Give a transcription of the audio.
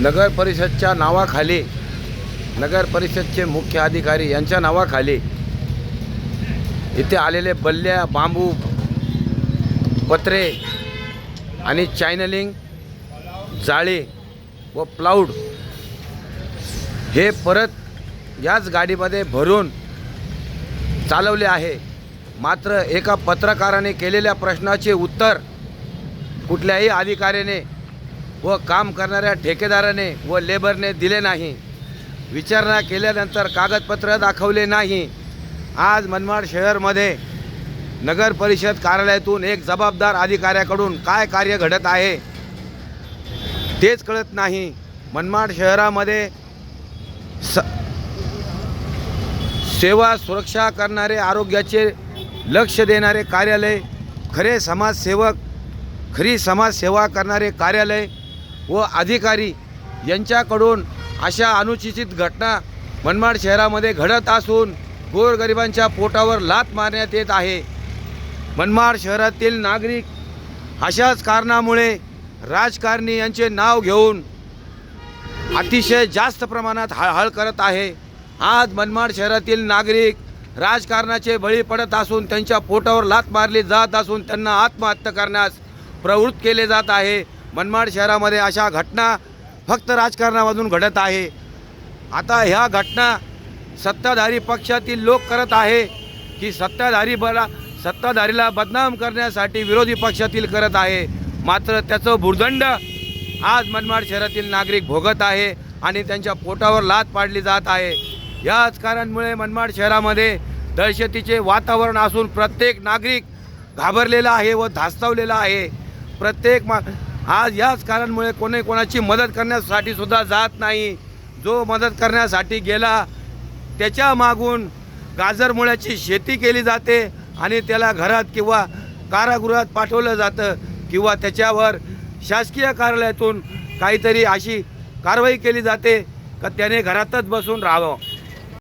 नगर परिषदच्या नावाखाली नगर परिषदचे मुख्य अधिकारी यांच्या नावाखाली इथे आलेले बल्ल्या बांबू पत्रे आणि चायनलिंग जाळे व प्लाऊड हे परत याच गाडीमध्ये भरून चालवले आहे. मात्र एका पत्रकाराने केलेल्या प्रश्नाचे उत्तर कुठल्याही अधिकाऱ्याने व काम करणाऱ्या ठेकेदाराने व लेबरने दिले नाही. विचारणा केल्यानंतर कागदपत्र दाखवले नाही. आज मनमाड शहरमध्ये नगर परिषद कार्यालयातून एक जबाबदार अधिकाऱ्याकडून काय कार्य घडत आहे? तेच कळत नाही. मनमाड शहरामध्ये स सेवा सुरक्षा करणारे आरोग्याचे लक्ष देणारे कार्यालय खरे समाजसेवक खरी समाजसेवा करणारे कार्यालय व अधिकारी यांच्याकडून अशा अनुचित घटना मनमाड शहरामध्ये घडत असून गोरगरिबांच्या पोटावर लात मारण्यात येत आहे. मनमाड शहरातील नागरिक अशाच कारणामुळे राजकारणी यांचे नाव घेऊन अतिशय जास्त प्रमाणात हळहळ करत आहे. आज मनमाड शहरातील नागरिक राजकारणाचे बळी पडत असून त्यांच्या पोटावर लात मारली जात असून त्यांना आत्महत्या करण्यास प्रवृत्त केले जात आहे. मनमाड शहरामध्ये अशा घटना फक्त राजकारणामधून घडत आहे. आता ह्या घटना सत्ताधारी पक्षातील लोक करत आहे की सत्ताधारी बला सत्ताधारीला बदनाम करण्यासाठी विरोधी पक्षातील करत आहे. मात्र त्याचं भुर्दंड आज मनमाड शहरातील नागरिक भोगत आहे आणि त्यांच्या पोटावर लात पाडली जात आहे. याच कारणामुळे मनमाड शहरामध्ये दहशतीचे वातावरण असून प्रत्येक नागरिक घाबरलेला आहे व धास्तावलेला आहे. प्रत्येक मा आज याच कारणामुळे कोणी कोणाची मदत करण्यासाठी सुद्धा जात नाही. जो मदत करण्यासाठी गेला त्याच्या मागून गाजरमुळ्याची शेती केली जाते आणि त्याला घरात किंवा कारागृहात पाठवलं जातं किंवा त्याच्यावर शासकीय कार्यालयातून काहीतरी अशी कारवाई केली जाते का त्याने घरातच बसून राहावं.